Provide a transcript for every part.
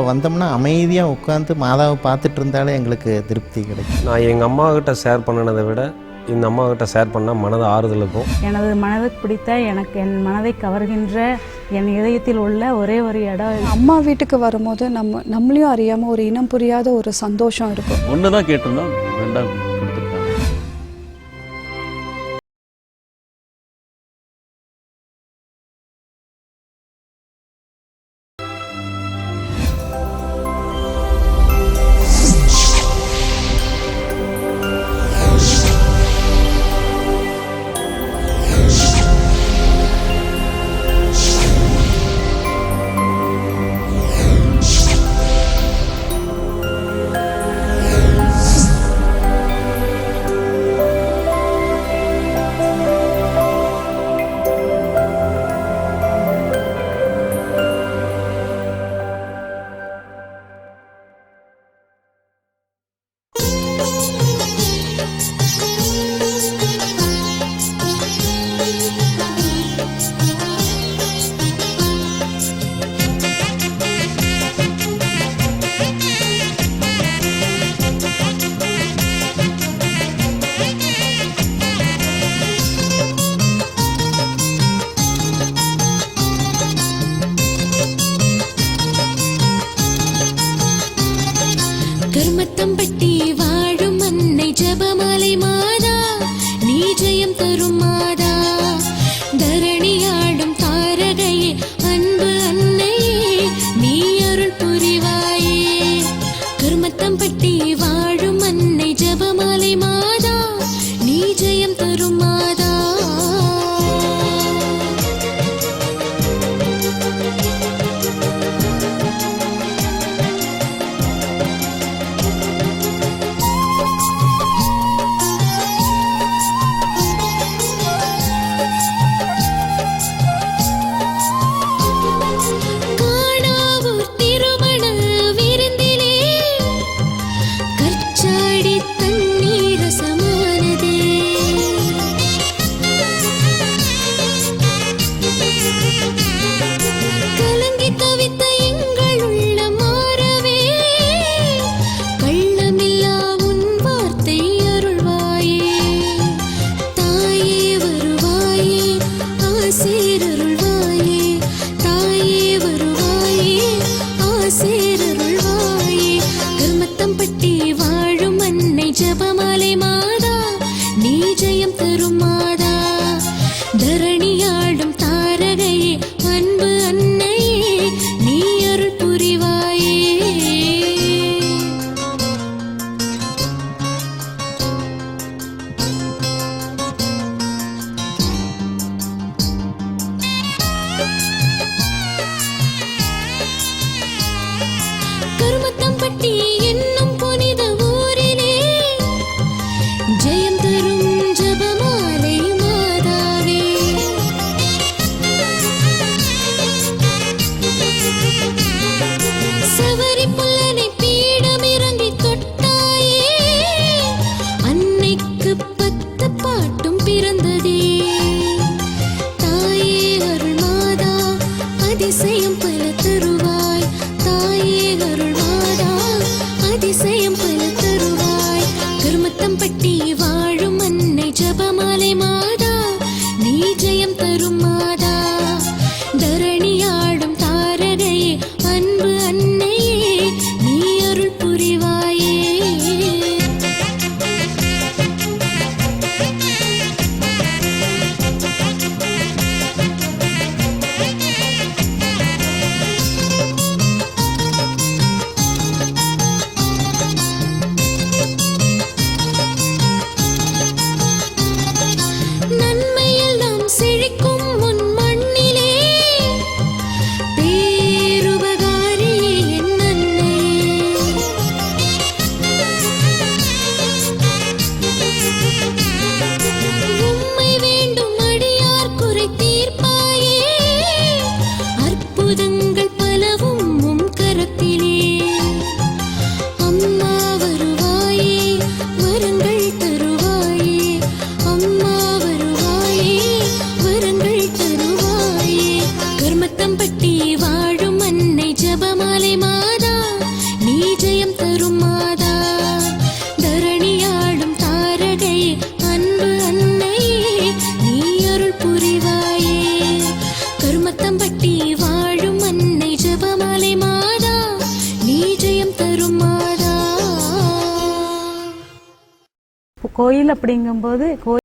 இப்போ வந்தோம்னா அமைதியாக உட்காந்து மாதாவை பார்த்துட்டு இருந்தாலே எங்களுக்கு திருப்தி கிடைக்கும். நான் எங்கள் அம்மா கிட்ட ஷேர் பண்ணினதை விட இந்த அம்மா கிட்ட ஷேர் பண்ணால் மனது ஆறுதல் இருக்கும். எனது மனதுக்கு பிடித்த எனக்கு என் மனதை கவர்கின்ற என் இதயத்தில் உள்ள ஒரே ஒரு இடம். அம்மா வீட்டுக்கு வரும்போது நம்ம நம்மளையும் அறியாமல் ஒரு இனம் புரியாத ஒரு சந்தோஷம் இருக்கும். ஒன்று தான் கேட்டிருந்தோம் ரெண்டாம் அன்னை மாதா நீ ஜெயம் தரும் மாதா தரணியா கோயில் அப்படிங்கும்போது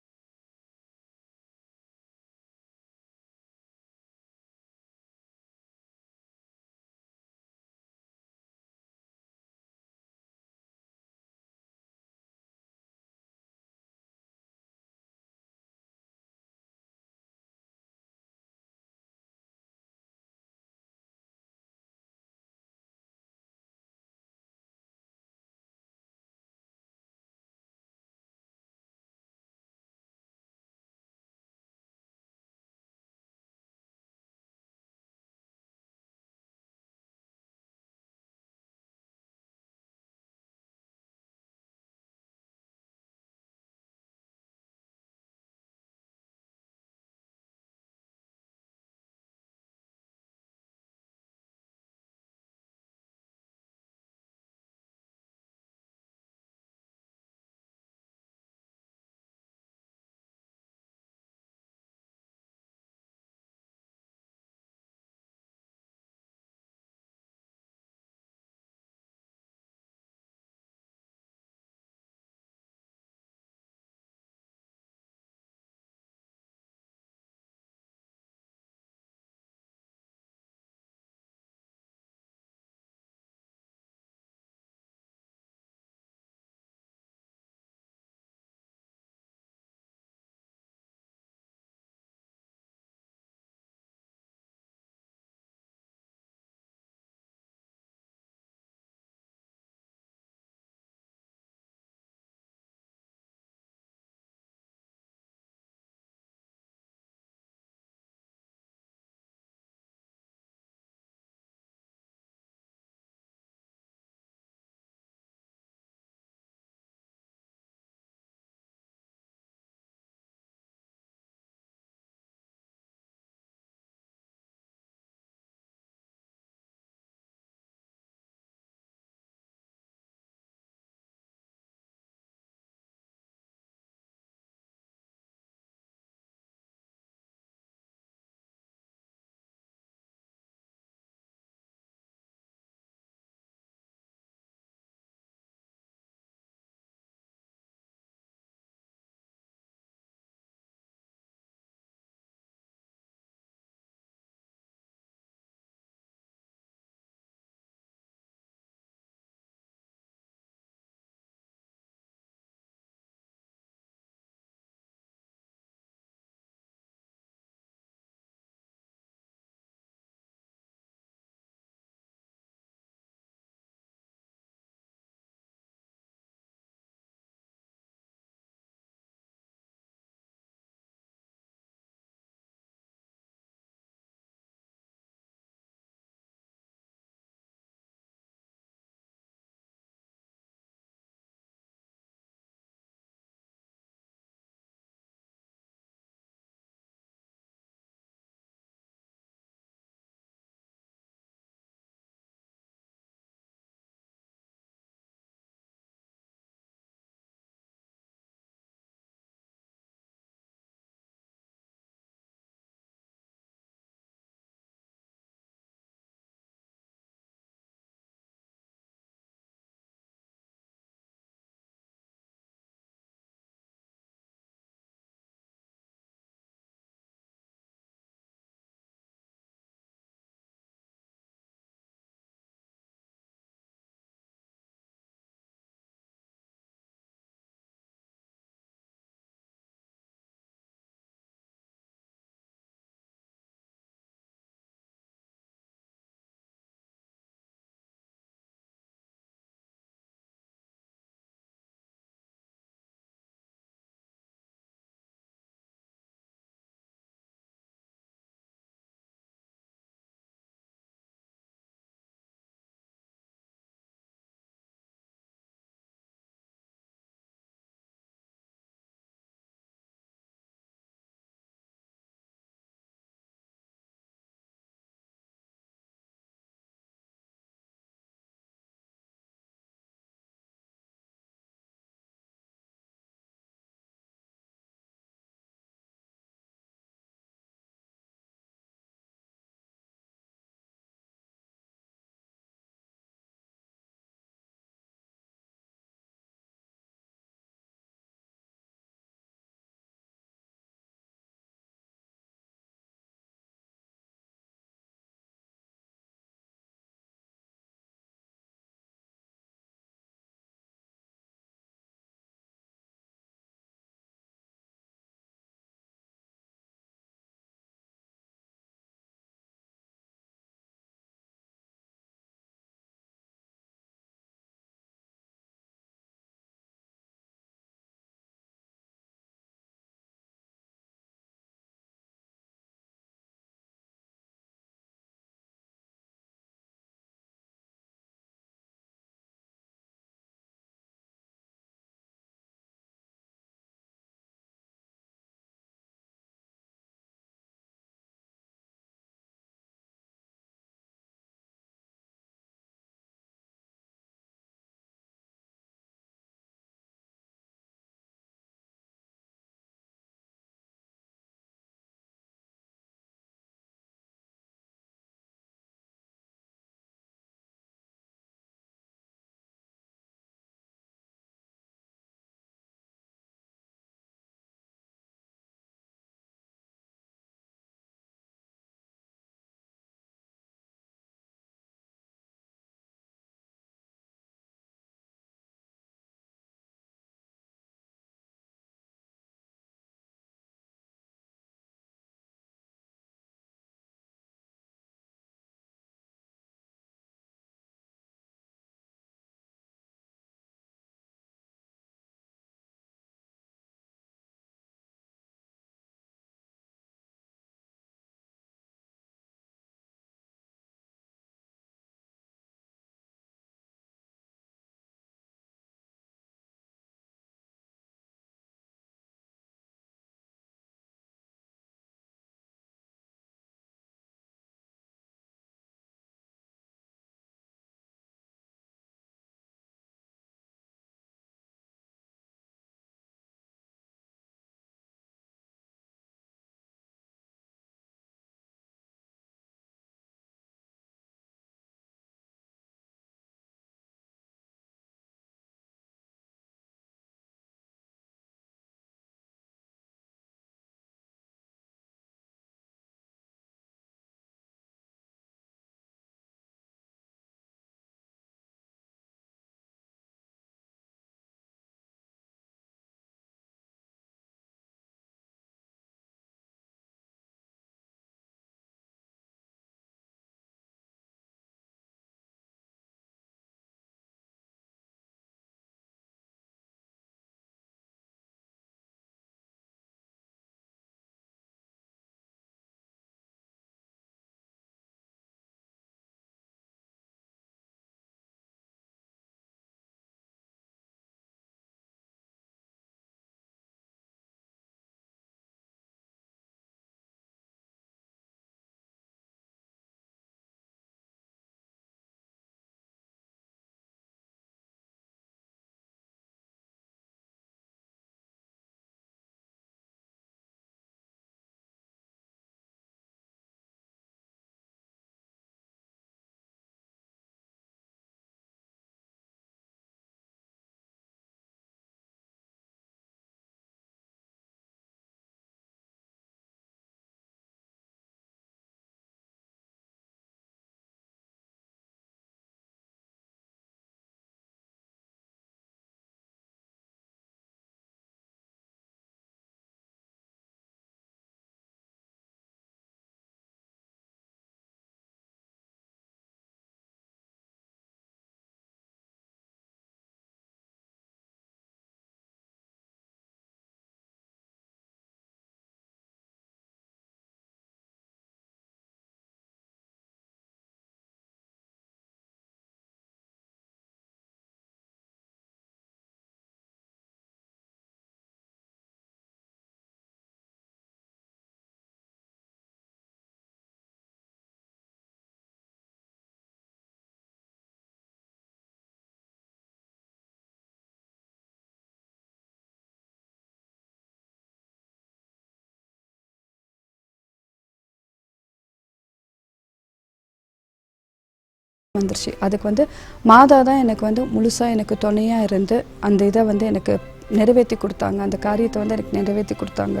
வந்துருச்சு. அதுக்கு வந்து மாதா தான் எனக்கு வந்து முழுசாக எனக்கு துணையாக இருந்து அந்த இதை வந்து எனக்கு நிறைவேற்றி கொடுத்தாங்க. அந்த காரியத்தை வந்து எனக்கு நிறைவேற்றி கொடுத்தாங்க.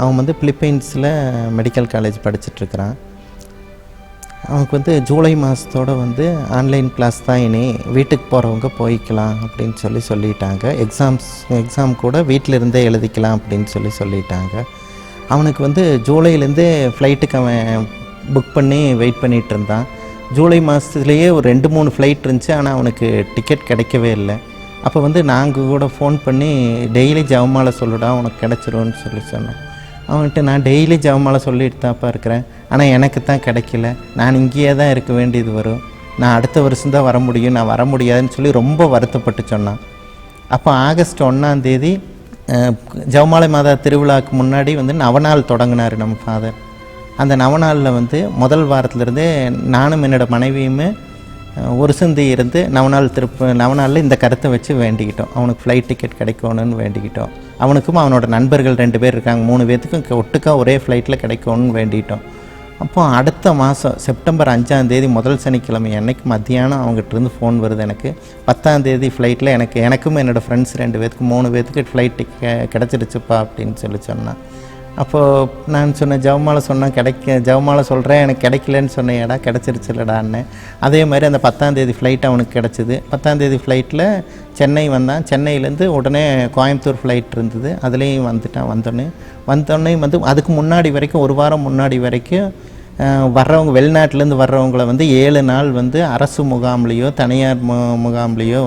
அவன் வந்து பிலிப்பைன்ஸில் மெடிக்கல் காலேஜ் படிச்சுட்ருக்கிறான். அவனுக்கு வந்து ஜூலை மாதத்தோட வந்து ஆன்லைன் கிளாஸ் தான் இனி வீட்டுக்கு போகிறவங்க போய்க்கலாம் அப்படின்னு சொல்லி சொல்லிட்டாங்க. எக்ஸாம்ஸ் எக்ஸாம் கூட வீட்டில் இருந்தே எழுதிக்கலாம் அப்படின்னு சொல்லி சொல்லிட்டாங்க. அவனுக்கு வந்து ஜூலைலேருந்தே ஃப்ளைட்டுக்கு அவன் புக் பண்ணி வெயிட் பண்ணிகிட்டு இருந்தான் ஜூலை மாதத்துலேயே ஒரு ரெண்டு மூணு ஃப்ளைட் இருந்துச்சு ஆனால் அவனுக்கு டிக்கெட் கிடைக்கவே இல்லை. அப்போ வந்து நாங்கள் கூட ஃபோன் பண்ணி டெய்லி ஜவமால சொல்லுடா உனக்கு கிடச்சிரும்னு சொல்லி சொன்னோம். அவன்கிட்ட நான் டெய்லி ஜவமாலை சொல்லிட்டு தான்ப்பா இருக்கிறேன். ஆனால் எனக்கு தான் கிடைக்கல. நான் இங்கேயே தான் இருக்க வேண்டியது வரும். நான் அடுத்த வருஷம் தான் வர முடியும். நான் வர முடியாதுன்னு சொல்லி ரொம்ப வருத்தப்பட்டு சொன்னான். அப்போ ஆகஸ்ட் ஒன்றாந்தேதி ஜவமாலை ஜெவமாலை மாதா திருவிழாவுக்கு முன்னாடி வந்து நவநாள் தொடங்கினார் நம்ம ஃபாதர் அந்த நவநாளில் வந்து முதல் வாரத்துலேருந்தே நானும் என்னோட மனைவியுமே ஒரு சிந்தி இருந்து நவநாள் திருப்ப நவநாளில் இந்த கருத்தை வச்சு வேண்டிக்கிட்டோம். அவனுக்கு ஃப்ளைட் டிக்கெட் கிடைக்கணும்னு வேண்டிக்கிட்டோம். அவனுக்கும் அவனோட நண்பர்கள் ரெண்டு பேர் இருக்காங்க. மூணு பேர்த்துக்கும் ஒட்டுக்கா ஒரே ஃப்ளைட்டில் கிடைக்கணும்னு வேண்டிக்கிட்டோம். அப்போ அடுத்த மாதம் செப்டம்பர் அஞ்சாந்தேதி முதல் சனிக்கிழமை அன்னைக்கு மத்தியானம் அவங்ககிட்ட இருந்து ஃபோன் வருது எனக்கு. பத்தாந்தேதி ஃப்ளைட்டில் எனக்கு எனக்கும் என்னோடய ஃப்ரெண்ட்ஸ் ரெண்டு பேத்துக்கு மூணு பேத்துக்கு ஃப்ளைட் கிடச்சிருச்சுப்பா அப்படின்னு சொல்லி சொன்னான். அப்போது நான் சொன்னேன் ஜவமாலை சொன்னேன் கிடைக்க ஜவமாலை சொல்கிறேன் எனக்கு கிடைக்கலன்னு சொன்னேன்டா கிடச்சிருச்சுலடான்னு அதே மாதிரி அந்த பத்தாந்தேதி ஃப்ளைட் அவனுக்கு கிடச்சிது. பத்தாந்தேதி ஃப்ளைட்டில் சென்னை வந்தான். சென்னையிலேருந்து உடனே கோயம்புத்தூர் ஃப்ளைட் இருந்தது. அதுலேயும் வந்துட்டான் வந்தோடனே வந்தோடனே வந்து அதுக்கு முன்னாடி வரைக்கும் ஒரு வாரம் முன்னாடி வரைக்கும் வர்றவங்க வெளிநாட்டிலேருந்து வர்றவங்கள வந்து ஏழு நாள் வந்து அரசு முகாம்லேயோ தனியார் மு முகாம்லேயோ